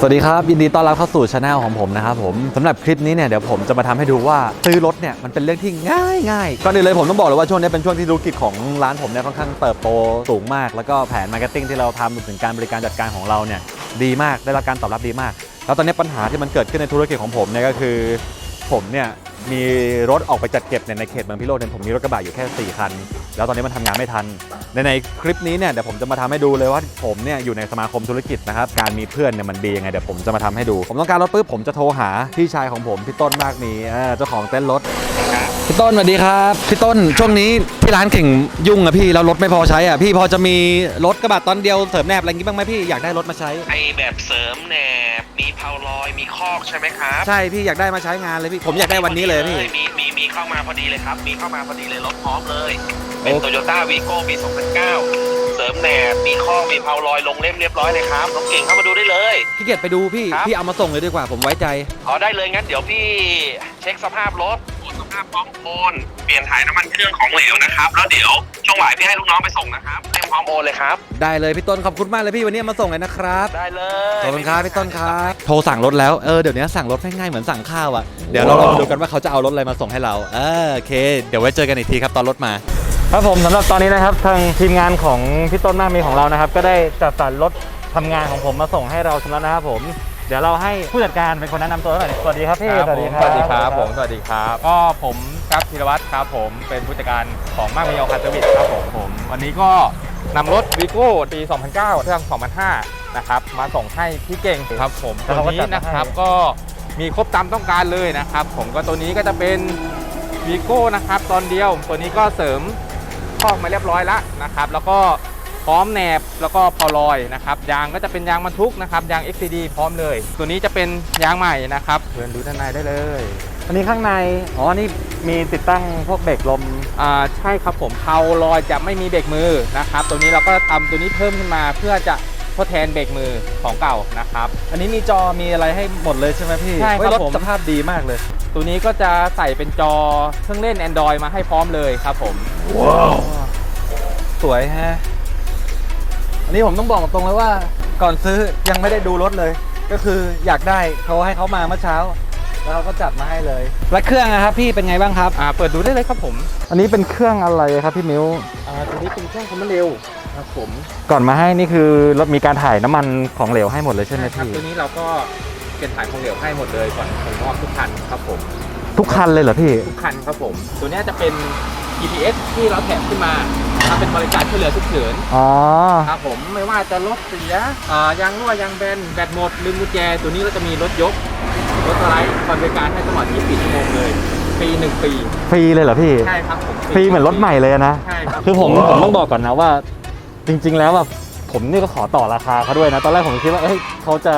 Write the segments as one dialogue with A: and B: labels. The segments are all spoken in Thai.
A: สวัสดีครับยินดีต้อนรับเข้าสู่ช anel ของผมนะครับผมสำหรับคลิปนี้เนี่ยเดี๋ยวผมจะมาทำให้ดูว่าซื้อรถเนี่ยมันเป็นเรื่องที่ง่ายง่ายก่อนอื่นเลยผมต้องบอกเลยว่าช่วงนี้เป็นช่วงที่ธุรกิจของร้านผมเนี่ยค่อนข้างเติบโตสูงมาก แล้วก็แผนมาร์เก็ตติ้งที่เราทำรวมถึงการบริการจัดการของเราเนี่ยดีมากได้รับการตอบรับดีมาก แล้วตอนนี้ปัญหาที่มันเกิดขึ้นในธุรกิจของผมเนี่ยก็คือ ผมเนี่ยมีรถออกไปจัดเก็บเนี่ยในเขตเมืองพิโรธเนี่ยผมมีรถกระบะอยู่แค่ 4 คัน แล้วตอนนี้มันทำงานไม่ทัน ในในคลิปนี้เนี่ยเดี๋ยวผมจะมาทำให้ดูเลยว่าผมเนี่ยอยู่ในสมาคมธุรกิจนะครับการมีเพื่อนเนี่ยมันดียังไงเดี๋ยวผมจะมาทำให้ดู ผมต้องการรถปุ๊บผมจะโทรหาพี่ชายของผมพี่ต้นมากมีเออเจ้าของเต้นรถ พี่ต้นสวัสดีครับพี่ต้นช่วงนี้ที่ร้านเก่งยุ่งอะพี่แล้วรถไม่พอใช้อะพี่พอจะมีรถกระบะตอนเดียวเสริมแนบอะไรอย่างงี้บ้างไหมพี่อยากได้รถมาใช้
B: ไอแบบเสริมแหนบมีเพาลอยมีคอกใช่ไหมครับ
A: ใช่พี่อยากได้มาใช้งานเลยพี่ผมอยากได้วันนี้เลยพี่
B: มีมีมีเข้ามาพอดีเลยครับ มีเข้ามาพอดีเลยรถพร้อมเลย เป็น
A: โอ
B: โตโยต้าวีโก้ปี 2009 เสริมแหนบมีคอกมีเพาลอยลงเล่มเรียบร้อยเลยครับน้องเก่งเข้ามาดูได้เลย
A: พี่เกียรติไปดูพี่
B: ครับ
A: พี่เอามาส่งเลยดีกว่าผมไว้ใจ
B: อ๋อได้เลยงั้นเดี๋ยวพี่เช็คสภาพรถตรวจสภาพพร้อมโอนเปลี่ยนถ่ายน้ำมันเครื่องของเหลวนะครับ แล้วเดี๋ยวช่วงบ่ายพี่ให้ลูกน้องไปส่งนะครับเต็มพร้อมโอนเลยครับ
A: ได้เลยพี่ต้นขอบคุณมากเลยพี่วันนี้เอามาส่งเลยนะครับ
B: ได้เลย
A: ขอบคุณครับพี่ต้นครับ โทรสั่งรถแล้ว เออเดี๋ยวนี้สั่งรถง่ายๆเหมือนสั่งข้าวอะเดี๋ยวเราลองมาดูกันว่าเขาจะเอารถอะไรมาส่งให้เรา เออโอเค เดี๋ยวไว้เจอกันอีกทีครับตอนรถมา
C: ครับผมสำหรับตอนนี้นะครับทางทีมงานของพี่ต้นมากมีของเรานะครับ ก็ได้จัดสรรรถทำงานของผมมาส่งให้เราแล้วนะครับผม เดี๋ยวเราให้ผู้จัดการเป็นคนแนะนำตัวหน่อยสวัสดีครับพี่
D: ครับผมสวัสดีครับผมสวัสดีครับ ก็ผมครับธีรวัตรครับผมเป็นผู้จัดการของมากมีโอคาร์เซอร์วิสครับผมผม วันนี้ก็นำรถวีโก้ปี 2009เครื่อง2005 นะครับ มาส่งให้พี่เก่งครับผม
C: แล้
D: ตัวว
C: เราก็
D: นี้
C: จัดมา
D: นะครับ
C: ให้
D: ก็มีครบตามต้องการเลยนะครับ ผมก็ตัวนี้ก็จะเป็นวีโก้นะครับตอนเดียว ตัวนี้ก็เสริมคอกมาเรียบร้อยแล้วนะครับ แล้วก็ พร้อมแหนบแล้วก็พอลอยนะครับยางก็จะเป็นยางบรรทุกนะครับยาง XCD พร้อมเลย ตัวนี้จะเป็นยางใหม่นะครับเชิญดูด้านในได้เลย
C: อันนี้ข้างใน อ๋อ นี่มีติดตั้งพวกเบรกลม
D: อ่า ใช่ครับผมเพาลอยจะไม่มีเบรกมือนะครับ ตัวนี้เราก็ทำตัวนี้เพิ่มขึ้นมาเพื่อจะทดแทนเบรกมือของเก่านะครับ
A: อันนี้มีจอมีอะไรให้หมดเลยใช่ไหมพี่
D: ใช่ครับ
A: เฮ้ยรถ
D: ผม
A: สภาพดีมากเลย
D: ตัวนี้ก็จะใส่เป็นจอเครื่องเล่น Android มาให้พร้อมเลยครับผม
A: สวยฮะ อันนี้ผมต้องบอกตรงเลยว่าก่อนซื้อยังไม่ได้ดูรถเลย ก็คืออยากได้เขาให้เขามาเมื่อเช้า แล้วเขาก็จัดมาให้เลยและเครื่องนะครับพี่เป็นไงบ้างครับ
D: อ่าเปิดดูได้เลยครับผม
C: อันนี้เป็นเครื่องอะไรครับพี่มิ้ว
D: อ่าตัวนี้เป็นเครื่องคอมมานด์เร็วครับผม
C: ก่อนมาให้นี่คือรถมีการถ่ายน้ำมันของเหลวให้หมดเลยใช่ไหม
D: ครับ
C: พี่
D: ตัวนี้เราก็เป็นถ่ายของเหลวให้หมดเลยก่อนส่งมอบทุกคันครับผม
C: ทุกคันเลยเหรอพี่
D: ทุกคันครับผม ตัวเนี้ยจะเป็น GPS ที่เราแถมขึ้นมา ทำเป็นบริการช่วยเหลือทุกเฉิน
C: อ๋อ
D: ครับผมไม่ว่าจะรถเสียอ่ายางรั่วยางแบนแบตหมดลืมกุญแจ ตัวนี้เราจะมีรถยก รถสไลด์คอยบริการให้ตลอด24ชั่วโมงเลย ปีหนึ่งปี
C: ฟรีเลยเหรอพี่
D: ใช่ครับผม
C: ฟรีเหมือนรถใหม่เลยนะ
D: ใช่ครับ
C: คือผมผมต้องบอกก่อนนะว่า จริง ๆ แล้วแบบผมนี่ก็ขอต่อราคาเขาด้วยนะ ตอนแรกผมคิดว่าเอ้ยเขาจะ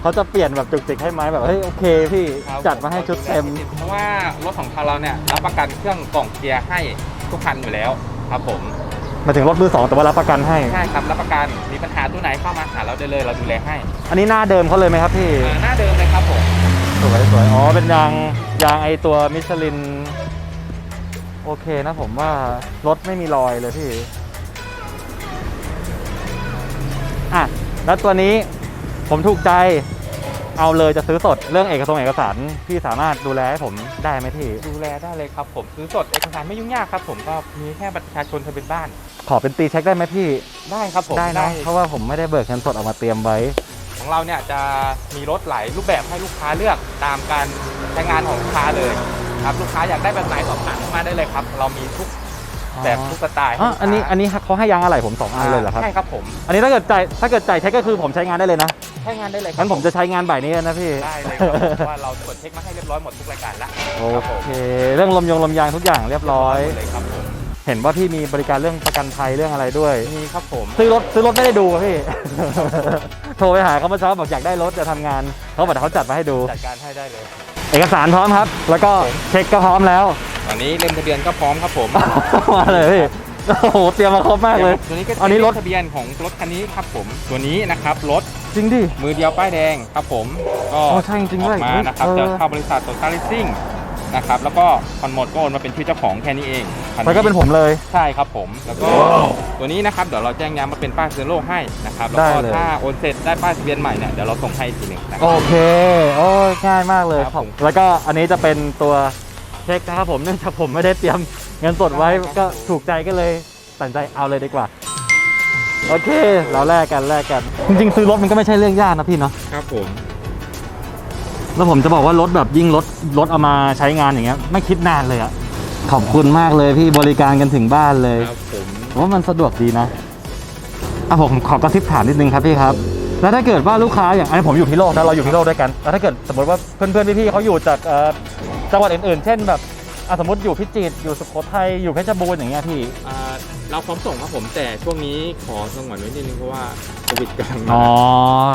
C: เขาจะเปลี่ยนแบบจุกจิกให้ไหมแบบเฮ้ยโอเคพี่
D: ครับ
C: จัดมาให้ชุดเต็ม
D: เพราะว่ารถของทางเราเนี่ยรับประกันเครื่องกล่องเกียร์ให้ทุกคันอยู่แล้วครับผม
C: มาถึงรถมือสองแต่ว่ารับประกันให้
D: ใช่ครับรับประกันมีปัญหาตัวไหนเข้ามาหาเราได้เลยเราดูแลให้
C: อันนี้หน้าเดิมเขาเลยไหมครับพี่
D: อ่าหน้าเดิมเลยครับผม
C: สวยสวยอ๋อ เป็นยางยางไอตัวมิชลิน โอเคนะผมว่ารถไม่มีรอยเลยพี่ อะ แล้วตัวนี้ผมถูกใจ เอาเลยจะซื้อสดเรื่องเอกสารเอกสารพี่สามารถดูแลให้ผมได้ไหมพี่
D: ดูแลได้เลยครับผมซื้อสดเอกสารไม่ยุ่งยากครับผมก็มีแค่บัตรประชาชนทะเบียนบ้าน
C: ขอเป็นตีเช็คได้ไหมพี่
D: ได้ครับผม
C: ได้นะเพราะว่าผมไม่ได้เบิกเงินสดออกมาเตรียมไว้
D: ของเราเนี่ยจะมีรถหลายรูปแบบให้ลูกค้าเลือกตามการใช้งานของลูกค้าเลยครับลูกค้าอยากได้แบบไหนสอบถามเข้ามาได้เลยครับ เรามีทุกแบบทุกสไตล์ให้
C: อ๋อ
D: ลูกค้า
C: อันนี้อันนี้เขาให้ยางอะไรผมสองอันเลยเหรอครับ
D: ใช่ครับผม
C: อันนี้ถ้าเกิดจ่ายถ้าเกิดจ่ายเช็คก็คือผมใช้งานได้เลยนะ
D: ใช้งานได้เลยครับ
C: งั้นผมจะใช้งานบ่ายนี้นะพี่
D: ได้เลยครับเพราะว่าเราตรวจเช็คมาให้เรียบร้อยหมดทุกรายการละ
C: โอ
D: ครับผม
C: เค เรื่องลมยงลมยางทุกอย่างเรียบร้อย
D: หมดเลยครับผม
C: เห็นว่าพี่มีบริการเรื่องประกันภัยเรื่องอะไรด้วย
D: มีครับผม
C: ซื้อรถซื้อรถไม่ได้ดูอะพี่ โทรไปหาเขาเมื่อเช้าบอกอยากได้รถจะทำงานเขาบอกเดี๋ยวเขาจัดมาให้ดู
D: จัดการให้ได้เลย
C: เอกสารพร้อมครับ แล้วก็เช็คก็พร้อมแล้ว
D: ตอนนี้เล่มทะเบียนก็พร้อมครับผม
C: มาเลยพี่ โอ้โหเตรียมมาครบมากเลย
D: ตัวนี้ก็
C: อันนี้รถ
D: ทะเบียนของรถคันนี้ครับผม ตัวนี้นะครับรถ
C: จริงดิ
D: มือเดียวป้ายแดงครับผม ก็
C: อ๋อใช่จริงๆด้วย
D: ออกมานะครับ
C: เออ
D: จะเข้าบริษัทโตต้าลิสซิ่งนะครับ แล้วก็ผ่อนหมดก็โอนมาเป็นชื่อเจ้าของแค่นี้เองคั
C: มันก็เป็นผมเลย
D: ใช่ครับผม แล้วก็ตัวนี้นะครับเดี๋ยวเราแจ้งย้ำมาเป็นป้ายเซอร์โลให้นะครับ แล้ว
C: ได้
D: ก็
C: เลย
D: ถ้าโอนเสร็จได้ป้ายทะเบียนใหม่เนี่ยเดี๋ยวเราส่งให้อีกทีหนึ่งนะค
C: โอ
D: รับ
C: เค โอ้ยง่ายมากเลย
D: ครับผม
C: แล้วก็อันนี้จะเป็นตัวเช็คนะครับผมเนื่องจากผมไม่ได้เตรียม เงินสดไว้ก็ถูกใจก็เลยตัดสินใจเอาเลยดีกว่า โอเค เราแลกกันแลกกัน จริงๆ ซื้อรถมันก็ไม่ใช่เรื่องยากนะพี่เนาะ
D: ครับผม
C: แล้วผมจะบอกว่ารถแบบยิ่งรถรถเอามาใช้งานอย่างเงี้ย ไม่คิดนานเลยอะขอบคุณมากเลยพี่บริการกันถึงบ้านเลย
D: ครับผม
C: ผมว่ามันสะดวกดีนะอะผมขอกระซิบถามนิดนึงครับพี่ครับ แล้วถ้าเกิดว่าลูกค้าอย่างอันนี้ผมอยู่พิโลกนะเราอยู่พิโลกด้วยกัน แล้วถ้าเกิดสมมติว่าเพื่อนๆพี่ๆเขาอยู่จากเอ่อจังหวัดอื่นๆ เช่นแบบ อะสมมติอยู่พิจิตรอยู่สุโขทัยอยู่เพชรบูรณ์อย่างเงี้ยพี่
D: อ่าเราพร้อมส่งครับผมแต่ช่วงนี้ขอสงวนไว้นิดนึงเพราะว่าโควิดกำลังมา
C: อ๋อ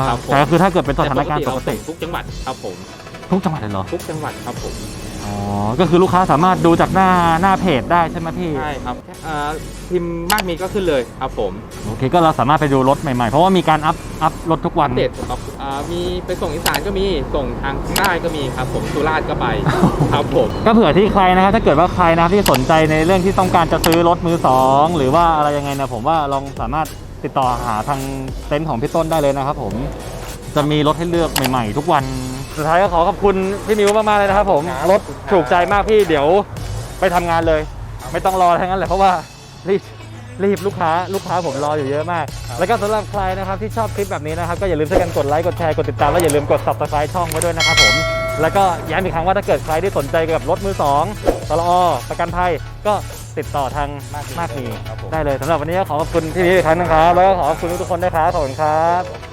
D: ครับผม
C: แต่ก็คือถ้าเกิดเป็นสถานการณ์ป
D: แต่
C: ก
D: เรา
C: ติ
D: ส่งทุกจังหวัดครับผม
C: ทุกจังหวัดเลยเหรอ
D: ทุกจังหวัดครับผม
C: อ๋อ ก็คือลูกค้าสามารถดูจากหน้าหน้าเพจได้ใช่ไหมพี่
D: ใช่ครับอ่าพิมพ์มากมีก็ขึ้นเลยครับผม
C: โอเค ก็เราสามารถไปดูรถใหม่ๆ เพราะว่ามีการอัพอัพรถทุกวัน
D: เด็ดครับอ่ามีไปส่งอีสานก็มีส่งทางใต้ก็มีครับผมสุราษฎร์ก็ไปครับผม
C: ก็เผื่อที่ใครนะครับถ้าเกิดว่าใครนะครับที่สนใจในเรื่องที่ต้องการจะซื้อรถมือสองหรือว่าอะไรยังไงนะผมว่าลองสามารถติดต่อหาทางเต็นท์ของพี่ต้นได้เลยนะครับผมจะมีรถให้เลือกใหม่ ๆ ทุกวัน สุดท้ายก็ขอขอบคุณพี่มิวมากๆเลยนะครับ ผม
D: ครับ
C: รถถูกใจมากพี่เดี๋ยวไปทำงานเลย ไม่ต้องรอทั้งนั้นเลยเพราะว่ารีบรีบลูกค้าลูกค้าผมรออยู่เยอะมาก แล้วก็สำหรับใครนะครับที่ชอบคลิปแบบนี้นะครับก็อย่าลืมช่วยกันกดไลค์กดแชร์กดติดตามแล้วอย่าลืมกด subscribe ช่องไว้ด้วยนะครับผม แล้วก็ย้ำอีกครั้งว่าถ้าเกิดใครที่สนใจเกี่ยวกับรถมือสองตลอประกันภัยก็ติดต่อทางมากมี
D: ครับผม
C: ได้เลยสำหรับวันนี้ก็ขอขอบคุณพี่มิวอีกครั้งหนึงครับแล้วก็ขอขอบคุณทุกๆคนด้วยครับขอบคุณครับ